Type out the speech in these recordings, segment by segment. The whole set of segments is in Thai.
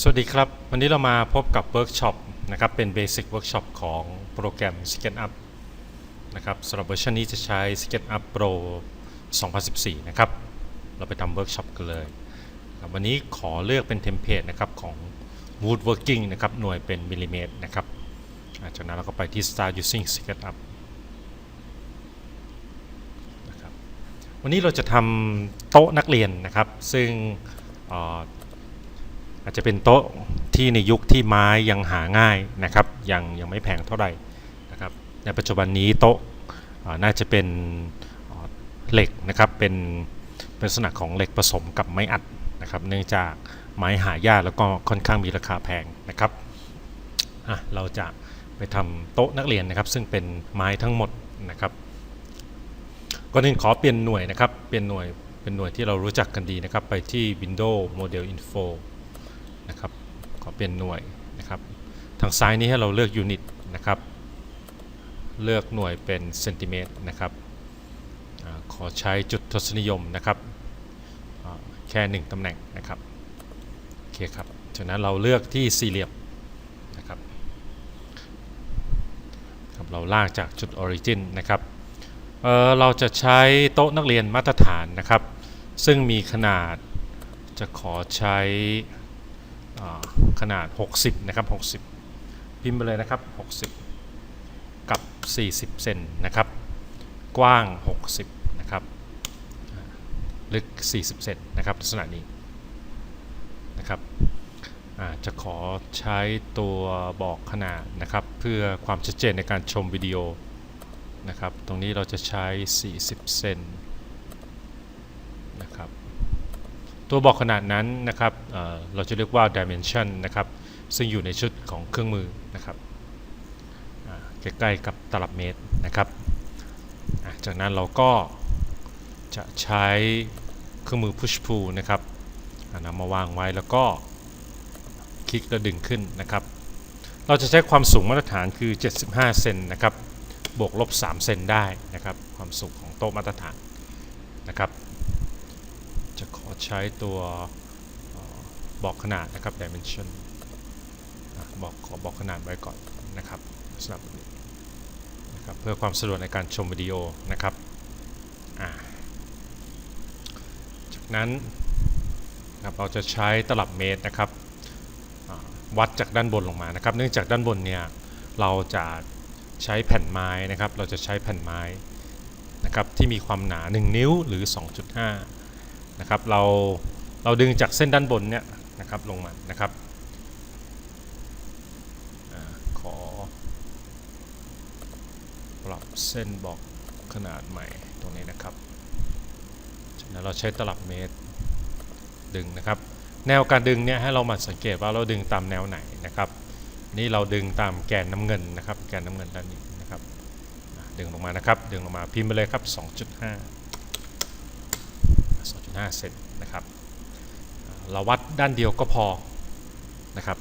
สวัสดีครับ วันนี้เรามาพบกับเวิร์กช็อปนะครับเป็นเบสิกเวิร์กช็อปของโปรแกรม SketchUp นะครับสำหรับเวอร์ชันนี้จะใช้ SketchUp Pro 2014 นะครับ เราไปทำเวิร์กช็อปกันเลยวันนี้ขอเลือกเป็นเทมเพลตนะครับของ Woodworking นะครับหน่วยเป็นมิลลิเมตรนะครับจากนั้นเราก็ไปที่ Start using SketchUp นะครับวันนี้เราจะทำโต๊ะนักเรียนนะครับ ซึ่งเอาจจะเป็นโต๊ะที่ในยุคที่ไม้ยังหาง่ายนะครับยังยังไม่แพงเท่าไหร่นะครับในปัจจุบันนี้โต๊ะน่าจะเป็นเหล็กนะครับเป็นเป็นลักษณะของเหล็กผสมกับไม้อัดนะครับเนื่องจากไม้หายากแล้วก็ค่อนข้างมีราคาแพงนะครับอะเราจะไปทำโต๊ะนักเรียนนะครับซึ่งเป็นไม้ทั้งหมดนะครับก่อนอื่นขอเปลี่ยนหน่วยนะครับเปลี่ยนหน่วยเป็นหน่วยที่เรารู้จักกันดีนะครับไปที่ Windows Model Info นะครับ ขอเปลี่ยนหน่วยนะครับ ทางซ้ายนี้ให้เราเลือกยูนิตนะครับ เลือกหน่วยเป็นเซนติเมตรนะครับอขอใช้จุดทศนิยมนะครับแค่หนึ่งตำแหน่งนะครับ โอเคครับ จากนั้นเราเลือกที่สี่เหลี่ยมนะครับครับเราลากจากจุดออริจินนะครับเเราจะใช้โต๊ะนักเรียนมาตรฐานนะครับ ซึ่งมีขนาดจะขอใช้ ขนาด 60 นะครับ 60 พิมพ์ไปเลยนะครับ 60 กับ 40 เซนนะครับ กว้าง 60 นะครับ ลึก 40 เซนนะครับ ลักษณะนี้นะครับจะขอใช้ตัวบอกขนาดนะครับ เพื่อความชัดเจนในการชมวิดีโอนะครับ ตรงนี้เราจะใช้ 40 เซนนะครับ ตัวบอกขนาดนั้นนะครับเเราจะเรียกว่า dimension นะครับซึ่งอยู่ในชุดของเครื่องมือนะครับใกล้ๆกับตลับเมตรนะครับจากนั้นเราก็จะใช้เครื่องมือ push pull นะครับนำมาวางไว้แล้วก็คลิกแล้วดึงขึ้นนะครับ เราจะใช้ความสูงมาตรฐานคือ 75 เซนนะครับ บวกลบ 3 เซนได้นะครับ ความสูงของโต๊ะมาตรฐานนะครับ ใช้ตัวบอกขนาดนะครับ dimension บอกขอบอกขนาดไว้ก่อนนะครับลักษณะแบนี้นะครับเพื่อความสะดวกในการชมวิดีโอนะครับจากนั้นนะครับเราจะใช้ตลับเมตรนะครับวัดจากด้านบนลงมานะครับ เนื่องจากด้านบนเนี่ยเราจะใช้แผ่นไม้นะครับ เราจะใช้แผ่นไม้นะครับที่มีความหนา 1 นิ้วหรือ 2.5 นะครับเราเราดึงจากเส้นด้านบนเนี่ยนะครับลงมานะครับอขอปรับเส้นบอกขนาดใหม่ตรงนี้นะครับจากนั้นเราใช้ตลับเมตรดึงนะครับ แนวการดึงเนี่ยให้เรามาสังเกตว่าเราดึงตามแนวไหนนะครับนี่เราดึงตามแกนน้ำเงินนะครับ แกนน้ำเงินด้านนี้นะครับดึงลงมานะครับ ดึงลงมาพิมพ์ไปเลยครับ 2.5 5 เซนนะครับอ่าเราวัดด้านเดียวก็พอนะครับ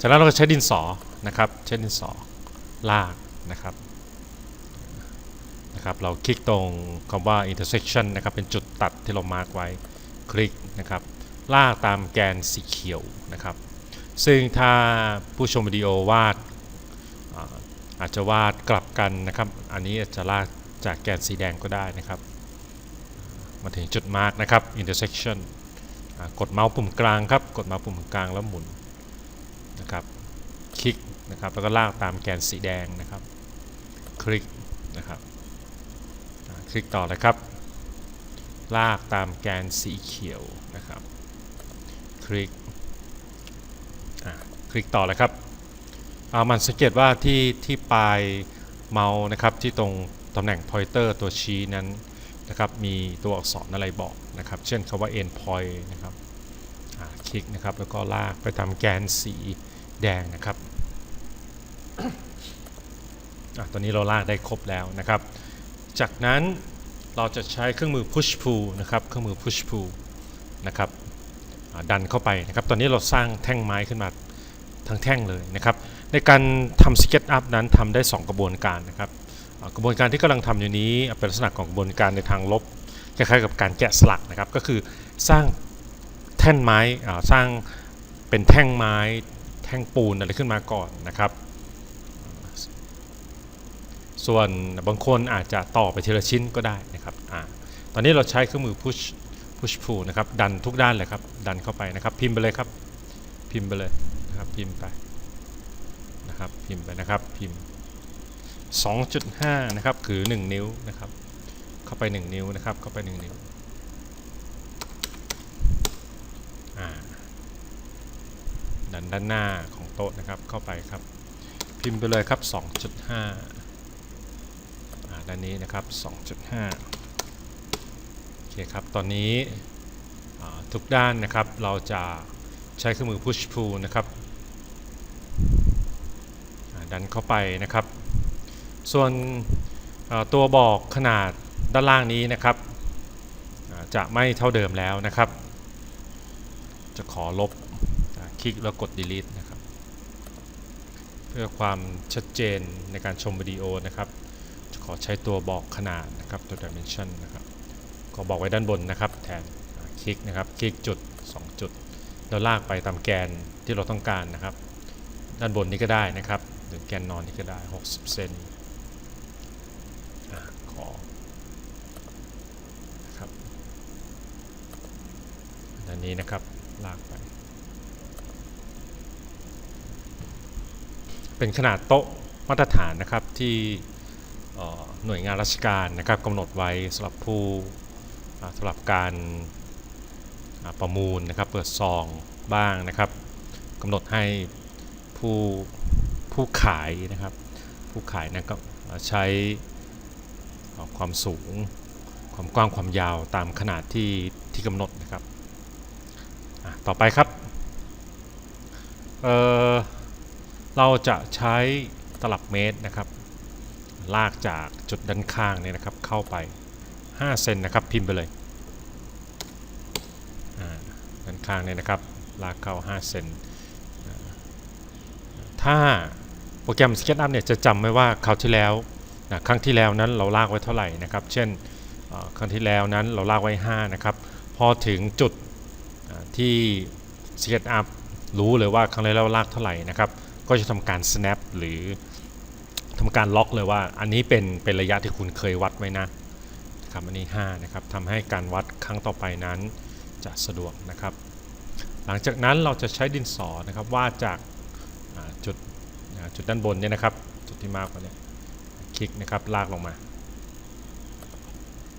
จากนั้นเราก็ใช้ดินสอนะครับใช้ดินสอลากนะครับนะครับ เราคลิกตรงคำว่า intersection นะครับเป็นจุดตัดที่เรามาร์กไว้คลิกนะครับลากตามแกนสีเขียวนะครับ ซึ่งถ้าผู้ชมวิดีโอวาดอาอาจจะวาดกลับกันนะครับ อันนี้อาจจะลากจากแกนสีแดงก็ได้นะครับ มาถึงจุดมาร์กนะครับ intersection กดเมาส์ปุ่มกลางครับ กดเมาส์ปุ่มกลางแล้วหมุนนะครับคลิกนะครับแล้วก็ลากตามแกนสีแดงนะครับ คลิกนะครับคลิกต่อเลยครับ ลากตามแกนสีเขียวนะครับ คลิกคลิกต่อเลยครับอ่ามันสังเกตว่าที่ที่ปลายเมาส์นะครับที่ตรงตำแหน่ง pointer ตัวชี้นั้น นะครับมีตัวอักษรอะไรบอกนะครับ เช่นคำว่า end point นะครับคลิกนะครับแล้วก็ลากไปตามแกนสีแดงนะครับอตอนนี้เราลากได้ครบแล้วนะครับ จากนั้นเราจะใช้เครื่องมือ push pull นะครับเครื่องมือ push pull นะครับดันเข้าไปนะครับ ตอนนี้เราสร้างแท่งไม้ขึ้นมาทั้งแท่งเลยนะครับ ในการทำ sketch up นั้นทำได้ 2 กระบวนการนะครับ กระบวนการที่กำลังทำอยู่นี้เป็นลักษณะของกระบวนการในทางลบคล้ายๆกับการแกะสลักนะครับ ก็คือสร้างแท่นไม้สร้างเป็นแท่งไม้ แท่งปูนอะไรขึ้นมาก่อนนะครับ ส่วนบางคนอาจจะต่อไปทีละชิ้นก็ได้นะครับอตอนนี้เราใช้เครื่องมือ push push pull นะครับ ดันทุกด้านเลยครับ ดันเข้าไปนะครับ พิมพ์ไปเลยครับ พิมพ์ไปเลยนะครับ พิมพ์ไปนะครับ พิมพ์ไปนะครับ พิมพ์ 2.5 นะครับคือ 1 นิ้วนะครับ เข้าไป 1 นิ้วนะครับ เข้าไป 1 นิ้วอ่าดันด้านหน้าของโต๊ะนะครับ เข้าไปครับ พิมพ์ไปเลยครับ 2.5อ่าด้านนี้นะครับ 2.5 โอเคครับ ตอนนี้ทุกด้านนะครับเราจะใช้เครื่องมือ push pull นะครับดันเข้าไปนะครับ ส่วนตัวบอกขนาดด้านล่างนี้นะครับจะไม่เท่าเดิมแล้วนะครับ จะขอลบคลิกแล้วกด delete นะครับ เพื่อความชัดเจนในการชมวิดีโอนะครับ จะขอใช้ตัวบอกขนาดนะครับตัว dimension นะครับก็บอกไว้ด้านบนนะครับ แทนคลิกนะครับ คลิกจุด 2 จุด แล้วลากไปตามแกนที่เราต้องการนะครับ ด้านบนนี้ก็ได้นะครับ หรือแกนนอนนี้ก็ได้ 60 เซนอ่าขอนะครับด้า นี้นะครับ ลากไป เป็นขนาดโต๊ะมาตรฐานนะครับที่หน่วยงานราชการนะครับกำหนดไว้สำหรับผู้สำหรับการประมูลนะครับเปิดซองบ้างนะครับกำหนดให้ผู้ผู้ขายนะครับ ผู้ขายนะก็ใช้ความสูงความกว้างความยาวตามขนาดที่ที่กำหนดนะครับ ต่อไปครับเอ่อเราจะใช้ตลับเมตรนะครับ ลากจากจุดด้านข้างเนี่ยนะครับ เข้าไป 5 เซนนะครับ พิมพ์ไปเลยด้านข้างเนี่ยนะครับ ลากเข้า 5 เซนถ้าโปรแกรม SketchUp เนี่ยจะจำไว้ว่าคราวที่แล้วนะครั้งที่แล้วนั้นเราลากไว้เท่าไหร่นะครับ เช่นครั้งที่แล้วนั้นเราลากไว้ 5 นะครับ พอถึงจุด ที่ SketchUp รู้เลยว่าครั้งที่แล้วลากเท่าไหร่นะครับ ก็จะทำการ snap หรือทำการล็อกเลยว่า อันนี้เป็นเป็นระยะที่คุณเคยวัดไว้นะครับอันนี้5นะครับทำให้การวัดครั้งต่อไปนั้นจะสะดวกนะครับ หลังจากนั้นเราจะใช้ดินสอนะครับวาดจากจุดจุดด้านบนเนี่ยนะครับ จุดที่มาร์กว้เนี่ยคลิกนะครับลากลงมา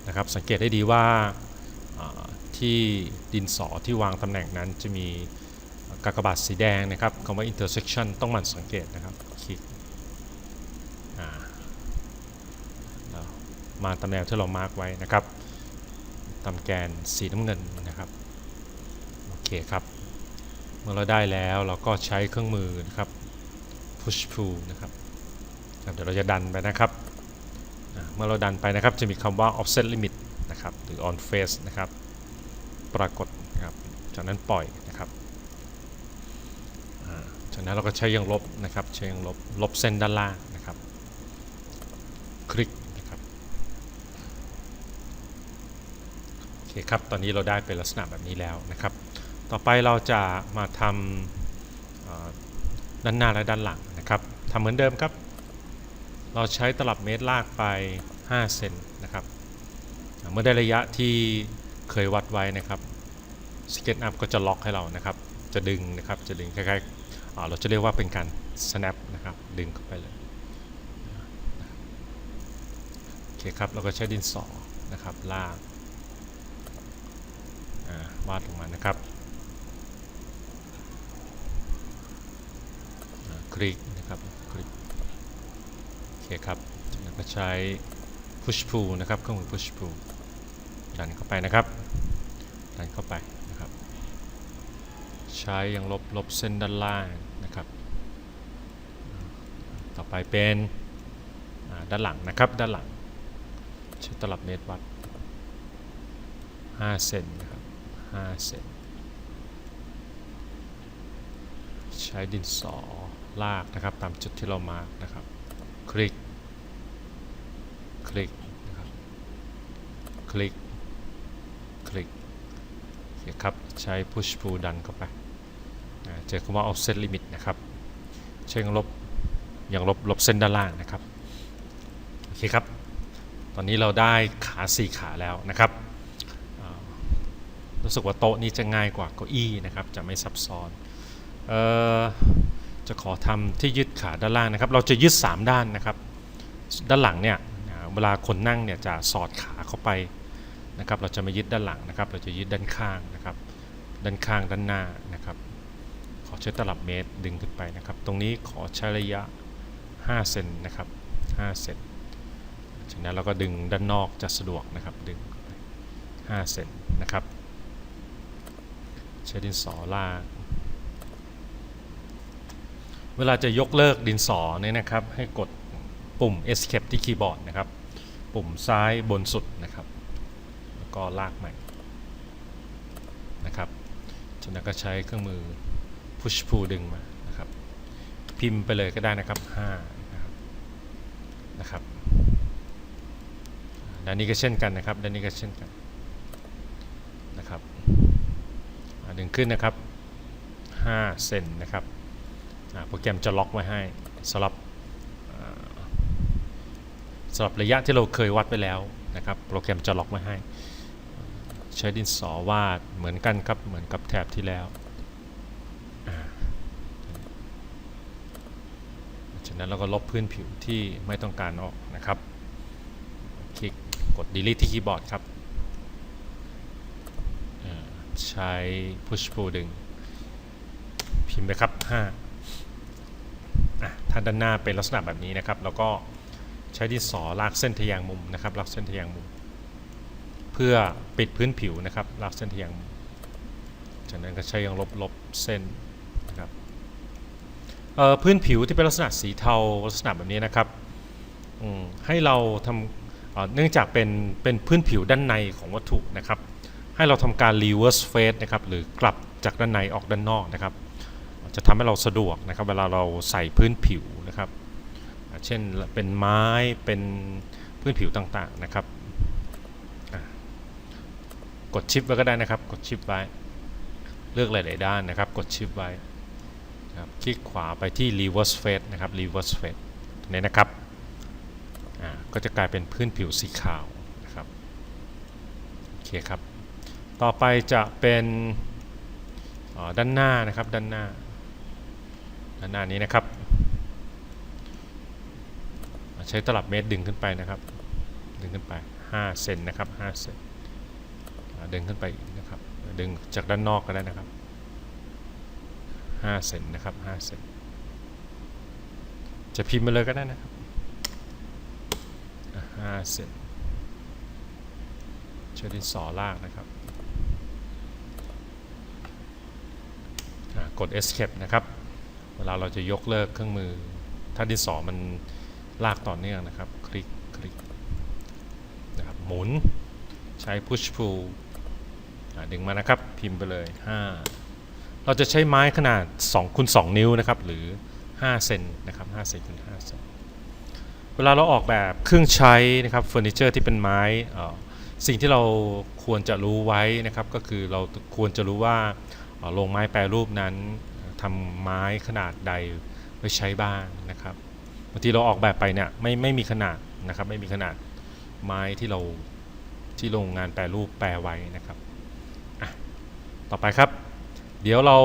นะครับสังเกตให้ดีว่า ที่ดินสอที่วางตำแหน่งนั้นจะมีกากบาทสีแดงนะครับคำว่า intersection ต้องหมั่นสังเกตนะครับคลิกมาตำแหน่งที่เรามาร์กไว้นะครับตามแกนสีน้ำเงินนะครับโอเคครับ เมื่อเราได้แล้วเราก็ใช้เครื่องมือนะครับ push pull นะครับเดี๋ยวเราจะดันไปนะครับเมื่อเราดันไปนะครับจะมีคำว่า offset limit นะครับหรือ on face นะครับ ปรากฏนะครับจากนั้นปล่อยนะครับจากนั้นเราก็ใช้ยางลบนะครับใช้ยางลบลบเส้นด้านล่างนะครับ คลิกนะครับโอเคครับตอนนี้เราได้เป็นลักษณะแบบนี้แล้วนะครับ ต่อไปเราจะมาทำด้านหน้าและด้านหลังนะครับทำเหมือนเดิมครับ เราใช้ตลับเมตรลากไป 5 เซนนะครับเมื่อได้ระยะที่เคยวัดไว้นะครับ SketchUp ก็จะล็อกให้เรานะครับ จะดึงนะครับ จะดึงคล้ายๆเราจะเรียกว่าเป็นการ snap นะครับ ดึงเข้าไปเลย โอเคครับ เราก็ใช้ดินสอ นะครับ ลากวาดลงมานะครับ คลิกนะครับ คลิก โอเคครับจากนั้นก็ใช้ push pull นะครับ เครื่องมือ push pull ดันเข้าไปนะครับ ดันเข้าไป ใช้ยังลบลบเส้นด้านล่างนะครับ ต่อไปเป็นด้านหลังนะครับด้านหลังใช้ตลับเมตรวัด5เซนนะครับ5เซนใช้ดินสอลากนะครับตามจุดที่เรามาร์กนะครับ คลิก คลิกนะครับคลิก คลิกโอเคครับ ใช้ push pull ดันเข้าไป เจอคำว่า offset limit นะครับใช้ยังลบยังลบลบเส้นด้านล่างนะครับโอเคครับ ตอนนี้เราได้ขา 4 ขาแล้วนะครับรู้สึกว่าโต๊ะนี้จะง่ายกว่าเก้าอี้นะครับ จะไม่ซับซ้อนออจะขอทำที่ยึดขาด้านล่างนะครับ เราจะยึด3 ด้านนะครับ ด้านหลังเนี่ยเวลาคนนั่งเนี่ยจะสอดขาเข้าไปนะครับ เราจะไม่ยึดด้านหลังนะครับ เราจะยึดด้านข้างนะครับ ด้านข้างด้านหน้านะครับ ขอใช้ตลับเมตรดึงขึ้นไปนะครับ ตรงนี้ขอใช้ระยะ 5 เซนนะครับ5เซนจากนั้นเราก็ดึงด้านนอกจะสะดวกนะครับ ดึงห้าไป5เซนนะครับ ใช้ดินสอลากเวลาจะยกเลิกดินสอเนี่ยนะครับ ให้กดปุ่ม escape ที่คีย์บอร์ดนะครับ ปุ่มซ้ายบนสุดนะครับ แล้วก็ลากใหม่นะครับจากนั้นก็ใช้เครื่องมือ push pull ดึงมานะครับ พิมพ์ไปเลยก็ได้นะครับ5นะครับนะครับด้านนี้ก็เช่นกันนะครับด้านนี้ก็เช่นกันนะครับอ่าดึงขึ้นนะครับ5เซนนะครับโปรแกรมจะล็อกไว้ให้สำหรับสำหรับระยะที่เราเคยวัดไปแล้วนะครับโปรแกรมจะล็อกไว้ให้ ใช้ดินสอวาดเหมือนกันครับเหมือนกับแถบที่แล้วอ่าจาก นั้นเราก็ลบพื้นผิวที่ไม่ต้องการออกนะครับ คลิกกด delete ที่คีย์บอร์ดครับ ใช้ push pull ดึง พิมพ์ไปครับ5อะถ้าด้านหน้าเป็นลักษณะแบบนี้นะครับ แล้วก็ใช้ดินสอลากเส้นทะแยงมุมนะครับ ลากเส้นทะแยงมุม เพื่อปิดพื้นผิวนะครับ ลากเส้นทะแยงมุมจากนั้นก็ใช้ยังลบลบเส้น พื้นผิวที่เป็นลักษณะสีเทาลักษณะแบบนี้นะครับให้เราทำเนื่องจากเป็นเป็นพื้นผิวด้านในของวัตถุนะครับ ให้เราทำการ reverse face นะครับหรือกลับจากด้านในออกด้านนอกนะครับ จะทำให้เราสะดวกนะครับเวลาเราใส่พื้นผิวนะครับ เช่นเป็นไม้เป็นพื้นผิวต่างๆนะครับกดชิปไว้ก็ได้นะครับ กดชิปไว้ เลือกหลายๆด้านนะครับ กดชิปไว้ นะครับคลิกขวาไปที่ reverse face นะครับ reverse face นี้นะครับก็จะกลายเป็นพื้นผิวสีขาวนะครับโอเคครับ ต่อไปจะเป็นด้านหน้านะครับด้านหน้า ด้านหน้านี้นะครับ ใช้ตลับเมตรดึงขึ้นไปนะครับ ดึงขึ้นไป5เซนนะครับ5เซนดึงขึ้นไปนะครับดึงจากด้านนอกก็ได้นะครับ 5เซนนะครับ5เซนจะพิมพ์มาเลยก็ได้นะครับห้าเซนใช้ดินสอลากนะครับกด escape นะครับ เวลาเราจะยกเลิกเครื่องมือ ถ้าดินสอมันลากต่อเนื่องนะครับ คลิกคลิกนะครับหมุนใช้ push pull ดึงมานะครับ พิมพ์ไปเลย 5 เราจะใช้ไม้ขนาด2คูณ2นิ้วนะครับหรือ 5 เซนนะครับ5เซนคูณ5เซนเวลาเราออกแบบเครื่องใช้นะครับเฟอร์นิเจอร์ที่เป็นไม้สิ่งที่เราควรจะรู้ไว้นะครับก็คือเราควรจะรู้ว่าโรงไม้แปรรูปนั้นทำไม้ขนาดใดไว้ใช้บ้างนะครับบางทีเราออกแบบไปเนี่ยไม่ไม่มีขนาดนะครับไม่มีขนาดไม้ที่เราที่โรงงานแปรรูปแปรไว้นะครับต่อไปครับ เดี๋ยวเรา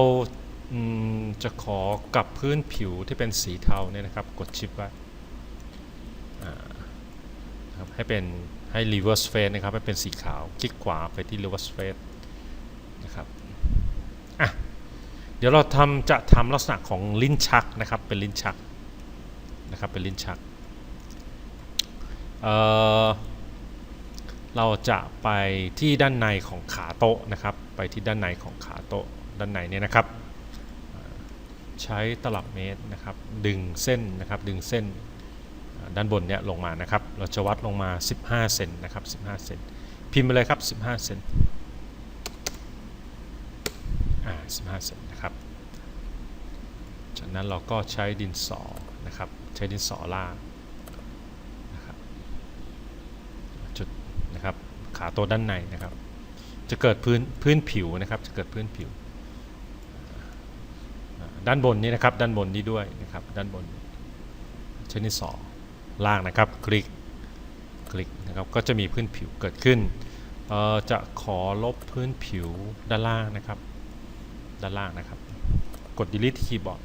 จะขอกลับพื้นผิวที่เป็นสีเทาเนี่ยนะครับ กดชิปไว้ครับให้เป็นให้ reverse face นะครับ ให้เป็นสีขาว คลิกขวาไปที่ reverse face นะครับอะเดี๋ยวเราทำจะทำลักษณะของลิ้นชักนะครับ เป็นลิ้นชักนะครับ เป็นลิ้นชักเอ่อเราจะไปที่ด้านในของขาโต๊ะนะครับ ไปที่ด้านในของขาโต๊ะ ด้านในเนี่ยนะครับ ใช้ตลับเมตรนะครับ ดึงเส้นนะครับ ดึงเส้นด้านบนเนี่ยลงมานะครับ เราจะวัดลงมา 15 เซนนะครับ 15 เซน พิมพ์ไปเลยครับ 15 เซนอ่า15 เซนนะครับ จากนั้นเราก็ใช้ดินสอนะครับ ใช้ดินสอลากนะครับ จุดนะครับ ขาตัวด้านในนะครับ จะเกิดพื้นพื้นผิวนะครับ จะเกิดพื้นผิว ด้านบนนี้นะครับ ด้านบนนี้ด้วยนะครับ ด้านบนชั้นที่สองล่างนะครับ คลิก คลิกนะครับ ก็จะมีพื้นผิวเกิดขึ้น จะขอลบพื้นผิวด้านล่างนะครับ ด้านล่างนะครับ กด delete ที่คีย์บอร์ด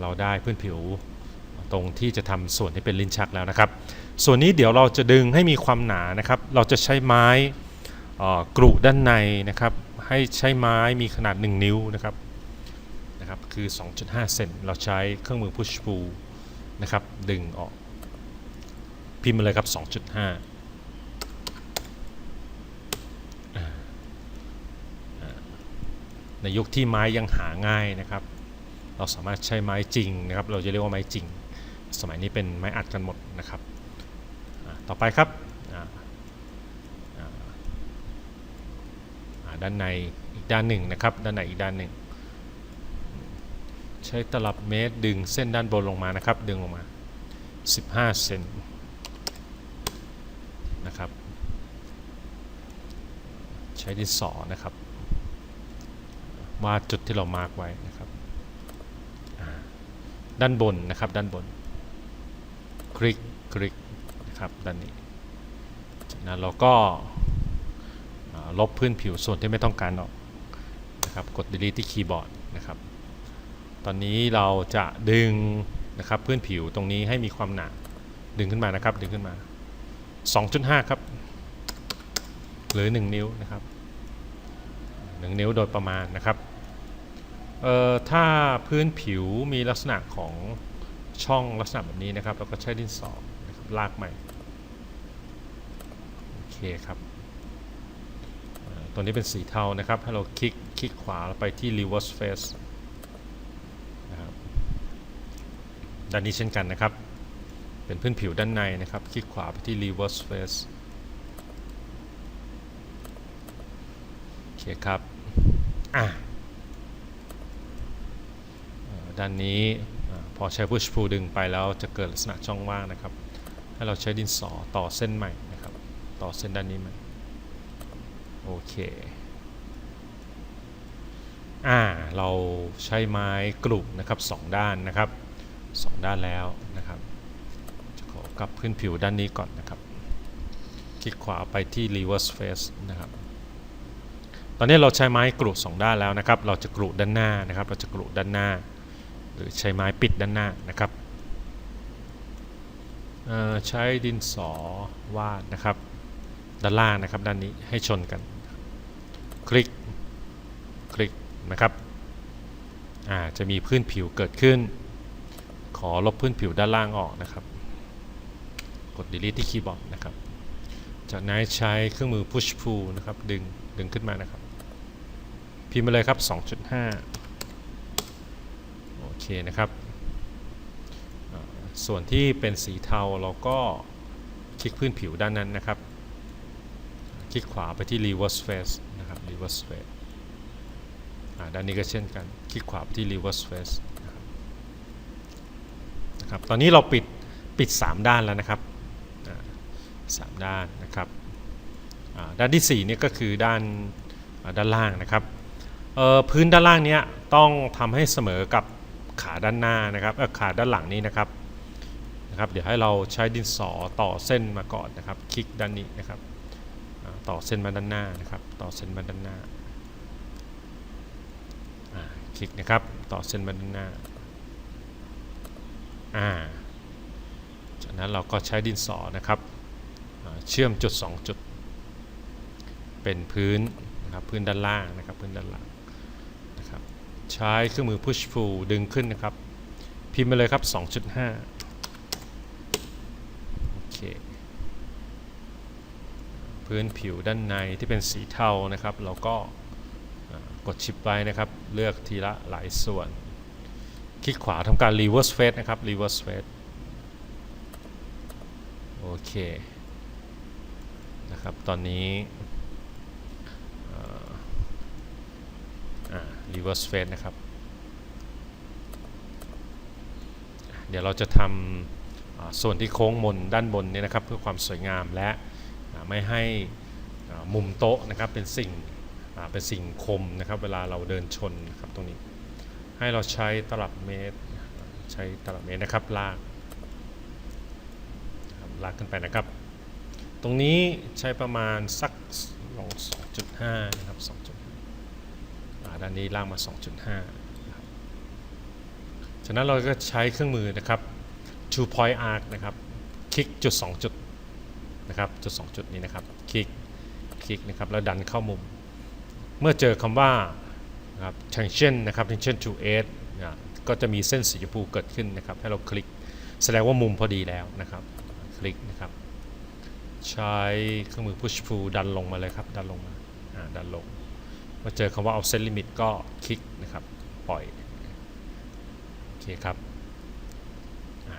เราได้พื้นผิวตรงที่จะทำส่วนที่เป็นลิ้นชักแล้วนะครับ ส่วนนี้เดี๋ยวเราจะดึงให้มีความหนานะครับ เราจะใช้ไม้กรุด้านในนะครับ ให้ใช้ไม้มีขนาด 1 นิ้วนะครับ นะครับคือ 2.5 เซนเราใช้เครื่องมือ push pull นะครับดึงออก พิมพ์มาเลยครับ 2.5อ่าอ่าในยุคที่ไม้ยังหาง่ายนะครับ เราสามารถใช้ไม้จริงนะครับ เราจะเรียกว่าไม้จริง สมัยนี้เป็นไม้อัดกันหมดนะครับ ต่อไปครับด้านในอีกด้านหนึ่งนะครับ ด้านในอีกด้านหนึ่ง ใช้ตลับเมตรดึงเส้นด้านบนลงมานะครับ ดึงลงมา 15 เซนนะครับ ใช้ดินสอนะครับวาดจุดที่เรามาร์กไว้นะครับด้านบนนะครับด้านบน คลิกคลิกนะครับด้านนี้จากนั้นเราก็ลบพื้นผิวส่วนที่ไม่ต้องการออกนะครับกด delete ที่คีย์บอร์ดนะครับ ตอนนี้เราจะดึงนะครับพื้นผิวตรงนี้ให้มีความหนาดึงขึ้นมานะครับ ดึงขึ้นมา 2.5 ครับ หรือ 1 นิ้วนะครับ 1 นิ้วโดยประมาณนะครับเอ่อถ้าพื้นผิวมีลักษณะของช่องลักษณะแบบนี้นะครับเราก็ใช้ดินสอนะครับลากใหม่โอเคครับตัวนี้เป็นสีเทานะครับ ให้เราคลิกคลิกขวาไปที่ reverse face นะครับ ด้านนี้เช่นกันนะครับ เป็นพื้นผิวด้านในนะครับ คลิกขวาไปที่ reverse face โอเคครับ อะด้านนี้พอใช้ push pull ดึงไปแล้วจะเกิดลักษณะช่องว่างนะครับให้เราใช้ดินสอต่อเส้นใหม่นะครับ ต่อเส้นด้านนี้ใหม่โอเคอ่าเราใช้ไม้กรุนะครับสองด้านนะครับ สองด้านแล้วนะครับจะขอกลับพื้นผิวด้านนี้ก่อนนะครับ คลิกขวาไปที่ reverse face นะครับ ตอนนี้เราใช้ไม้กรุสองด้านแล้วนะครับ เราจะกรุด้านหน้านะครับ เราจะกรุด้านหน้า หรือใช้ไม้ปิดด้านหน้านะครับใช้ดินสอวาดนะครับ ด้านล่างนะครับด้านนี้ให้ชนกัน คลิกคลิกนะครับจะมีพื้นผิวเกิดขึ้น ขอลบพื้นผิวด้านล่างออกนะครับ กด delete ที่คีย์บอร์ดนะครับ จากนั้นใช้เครื่องมือ push pull นะครับ ดึง ดึงขึ้นมานะครับ พิมพ์มาเลยครับ 2.5 โอเคนะครับ ส่วนที่เป็นสีเทาเราก็คลิกพื้นผิวด้านนั้นนะครับ คลิกขวาไปที่ reverse face นะครับ reverse face อ่าด้านนี้ก็เช่นกัน คลิกขวาไปที่ reverse face นะครับตอนนี้เราปิดปิด 3 ด้านแล้วนะครับสามด้านนะครับด้านที่4เนี่ยก็คือด้านด้านล่างนะครับพื้นด้านล่างเนี้ยต้องทำให้เสมอกับขาด้านหน้านะครับขาด้านหลังนี้นะครับนะครับ เดี๋ยวให้เราใช้ดินสอต่อเส้นมาก่อนนะครับ คลิกด้านนี้นะครับต่อเส้นมาด้านหน้านะครับ ต่อเส้นมาด้านหน้าคลิกนะครับ ต่อเส้นมาด้านหน้า อ่าจากนั้นเราก็ใช้ดินสอนะครับเชื่อมจุด 2 จุด เป็นพื้นนะครับพื้นด้านล่างนะครับพื้นด้านล่างนะครับใช้เครื่องมือ push pull ดึงขึ้นนะครับ พิมพ์ไปเลยครับ 2.5โอเคพื้นผิวด้านในที่เป็นสีเทานะครับ เราก็กดชิปไว้นะครับ เลือกทีละหลายส่วน คลิกขวาทำการ reverse face นะครับ reverse face โอเค นะครับ ตอนนี้ reverse face นะครับ เดี๋ยวเราจะทำส่วนที่โค้งมนด้านบนนี่ยนะครับ เพื่อความสวยงามและไม่ให้มุมโต๊ะนะครับเป็นสิ่งเป็นสิ่งคมนะครับ เวลาเราเดินชนนะครับตรงนี้ ให้เราใช้ตลับเมตร ใช้ตลับเมตรนะครับลากลากขึ้นไปนะครับ ตรงนี้ใช้ประมาณสักลอง2.5นะครับ2.5ด้านนี้ลากมา 2.5ฉะนั้นเราก็ใช้เครื่องมือนะครับ two point arc นะครับ คลิกจุด 2 จุดนะครับ จุด 2 จุดนี้นะครับ คลิก คลิกนะครับ แล้วดันเข้ามุม เมื่อเจอคำว่า นะครับ tension นะครับ tension to edge อะก็จะมีเส้นสีชมพูเกิดขึ้นนะครับ ให้เราคลิกแสดงว่ามุมพอดีแล้วนะครับ คลิกนะครับ ใช้เครื่องมือ push pull ดันลงมาเลยครับ ดันลงมาดันลงมื่อเจอคำว่า offset limit ก็คลิกนะครับ ปล่อย โอเคครับ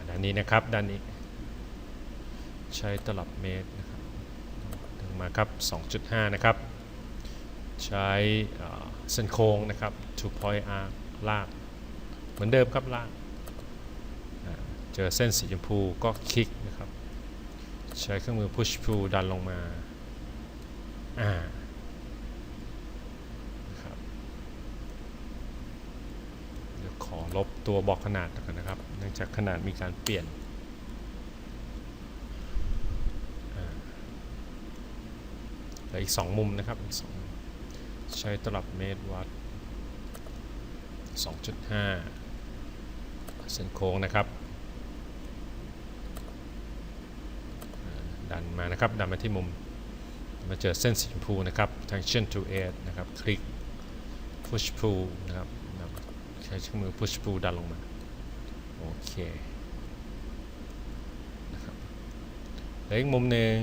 ด้านนี้นะครับ ด้านนี้ ใช้ตลับเมตรนะครับดึงมาครับ 2.5 นะครับ ใช้ เส้นโค้งนะครับ two point arc ลาก เหมือนเดิมครับลากเจอเส้นสีชมพูก็คลิกนะครับ ใช้เครื่องมือ push pull ดันลงมาอ่านะครับเดี๋ยวขอลบตัวบอกขนาดก่อนนะครับ เนื่องจากขนาดมีการเปลี่ยนเหลืออีก 2 มุมนะครับอีกสอง ใช้ตลับเมตรวัด 2.5 เส้นโค้งนะครับ ดันมานะครับ ดันมาที่มุม มาเจอเส้นสีชมพูนะครับ tension to edge นะครับ คลิก push pull นะครับใช้เครื่องมือ push pull ดันลงมา โอเคนะครับเหลืออีกมุมหนึ่ง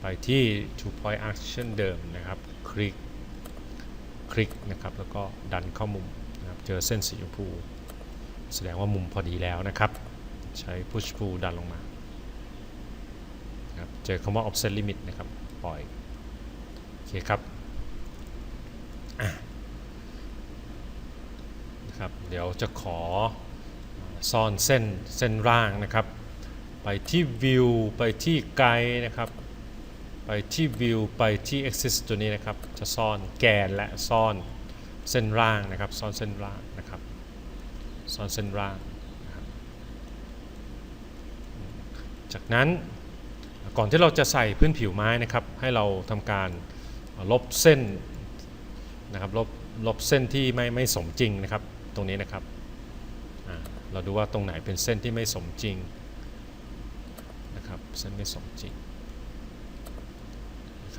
ไปที่ two point action เดิมนะครับ คลิก คลิกนะครับ แล้วก็ดันเข้ามุมนะครับ เจอเส้นสีชมพู แสดงว่ามุมพอดีแล้วนะครับ ใช้ push pull ดันลงมานะครับเจอคำว่า offset limit นะครับ ปล่อย โอเคครับนะครับ เดี๋ยวจะขอซ่อนเส้นเส้นร่างนะครับ ไปที่ view ไปที่ไกด์นะครับ ไปที่ view ไปที่ axis ตัวนี้นะครับ จะซ่อนแกนและซ่อนเส้นร่างนะครับ ซ่อนเส้นร่างนะครับ ซ่อนเส้นร่าง จากนั้นก่อนที่เราจะใส่พื้นผิวไม้นะครับ ให้เราทำการลบเส้นนะครับ ลบลบเส้นที่ไม่ไม่สมจริงนะครับ ตรงนี้นะครับ เราดูว่าตรงไหนเป็นเส้นที่ไม่สมจริงนะครับ เส้นไม่สมจริง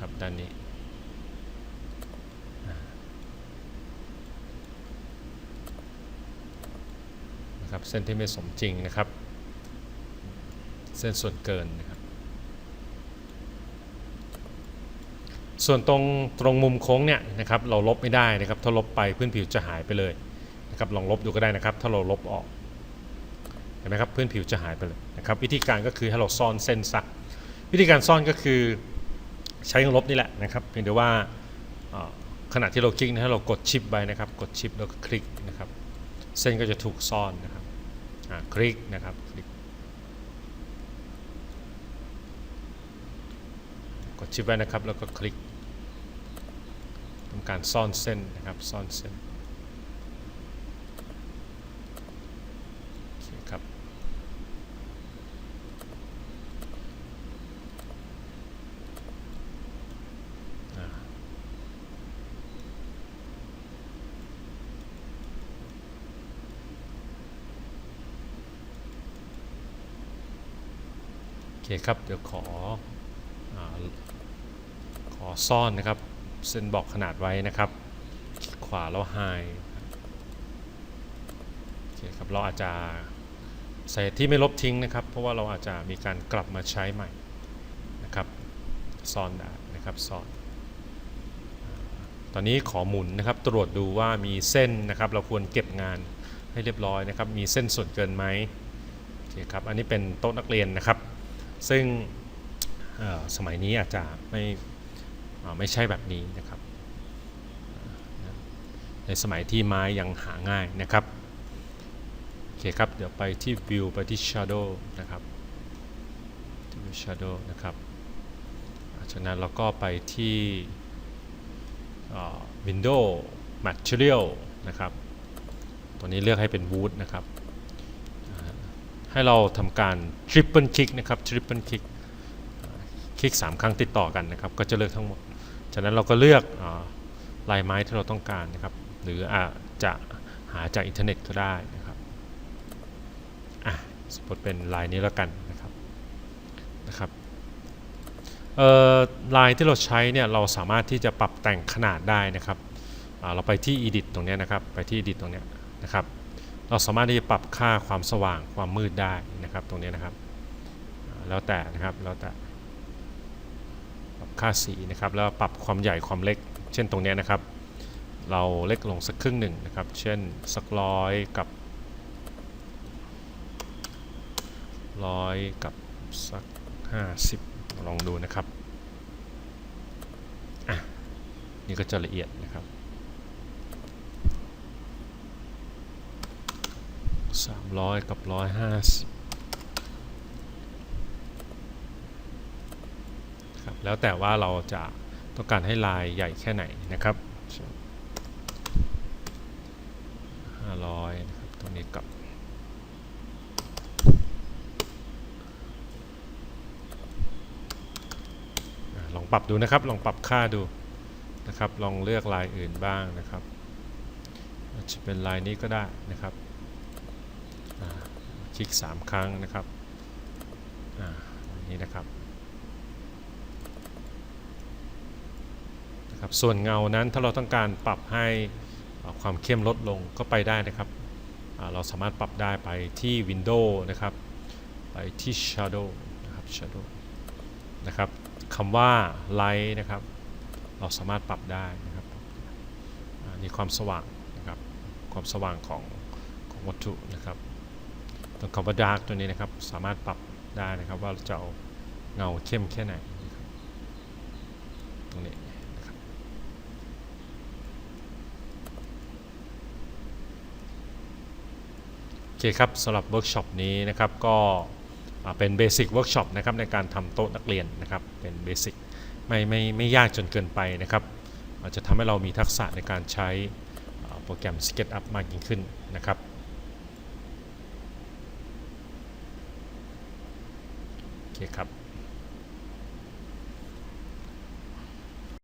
ครับด้านนี้ นะครับเส้นที่ไม่สมจริงนะครับ เส้นส่วนเกินนะครับ ส่วนตรงตรงมุมโค้งเนี่ยนะครับเราลบไม่ได้นะครับถ้าลบไปพื้นผิวจะหายไปเลยนะครับลองลบดูก็ได้นะครับ ถ้าเราลบออกเห็นไหมครับพื้นผิวจะหายไปเลยนะครับวิธีการก็คือให้เราซ่อนเส้นซักวิธีการซ่อนก็คือ ใช้ลบนี่แหละนะครับเพียงแต่ว่าขณะที่เราคลิกนะถ้าเรากดชิปไปนะครับกดชิปแล้วก็คลิกนะครับเส้นก็จะถูกซ่อนนะครับคลิกนะครับคลิกกดชิปไว้นะครับแล้วก็คลิกทำการซ่อนเส้นนะครับซ่อนเส้นโอเคครับ อ่าโอเคครับ เดี๋ยวขออขอซ่อนนะครับ เส้นบอกขนาดไว้นะครับ ขวาแล้ว high โอเคครับ เราอาจจะใส่ที่ไม่ลบทิ้งนะครับ เพราะว่าเราอาจจะมีการกลับมาใช้ใหม่นะครับ ซ่อนได้นะครับ ซ่อน ตอนนี้ขอหมุนนะครับ ตรวจดูว่ามีเส้นนะครับ เราควรเก็บงานให้เรียบร้อยนะครับ มีเส้นส่วนเกินไหมโอเคครับ อันนี้เป็นโต๊ะนักเรียนนะครับ ซึ่งสมัยนี้อาจจะไม่ไม่ใช่แบบนี้นะครับ ในสมัยที่ไม้ยังหาง่ายนะครับ โอเคครับ เดี๋ยวไปที่ view ไปที่ shadow นะครับที่ view shadow นะครับจากนั้นเราก็ไปที่ Window Material นะครับ ตัวนี้เลือกให้เป็น wood นะครับ ให้เราทำการ triple click นะครับ triple click คลิก 3 ครั้งติดต่อกันนะครับ ก็จะเลือกทั้งหมด จากนั้นเราก็เลือกอลายไม้ที่เราต้องการนะครับ หรืออาจจะหาจากอินเทอร์เน็ตก็ได้นะครับอะสมมติเป็นลายนี้แล้วกันนะครับนะครับลายที่เราใช้เนี่ยเราสามารถที่จะปรับแต่งขนาดได้นะครับเราไปที่ edit ตรงนี้นะครับ ไปที่ edit ตรงนี้นะครับ เราสามารถที่จะปรับค่าความสว่างความมืดได้นะครับ ตรงนี้นะครับ แล้วแต่นะครับแล้วแต่ปรับค่าสีนะครับ แล้วปรับความใหญ่ความเล็ก เช่นตรงนี้นะครับ เราเล็กลงสักครึ่งหนึ่งนะครับ เช่นสักร้อยกับร้อยกับสักห้าสิบลองดูนะครับ อะ นี่ก็จะละเอียดนะครับ สามร้อยกับร้อยห้าสิบครับแล้วแต่ว่าเราจะต้องการให้ลายใหญ่แค่ไหนนะครับ500นะครับตรงนี้กับลองปรับดูนะครับ ลองปรับค่าดูนะครับ ลองเลือกลายอื่นบ้างนะครับจะเป็นลายนี้ก็ได้นะครับ คลิก 3 ครั้งนะครับนนี้นะครับนะครับ ส่วนเงานั้นถ้าเราต้องการปรับให้ความเข้มลดลงก็ไปได้นะครับเราสามารถปรับได้ไปที่ Windows นะครับ ไปที่ Shadow นะครับ Shadow นะครับคำว่า Light นะครับ เราสามารถปรับได้นะครับอ่านี่ความสว่างนะครับความสว่างของของวัตถุนะครับ ตรงคำว่า Dark ตัวนี้นะครับ สามารถปรับได้นะครับว่าจะเอาเงาเข้มแค่ไหนนะครับตรงนี้โอเคครับสำหรับเวิร์กช็อปนี้นะครับก็เป็นเบสิกเวิร์กช็อปนะครับในการทำโต๊ะนักเรียนนะครับเป็นเบสิกไม่ไม่ไม่ยากจนเกินไปนะครับอาจจะทำให้เรามีทักษะในการใช้โปรแกรม SketchUp มากยิ่งขึ้นนะครับโอ เคครับ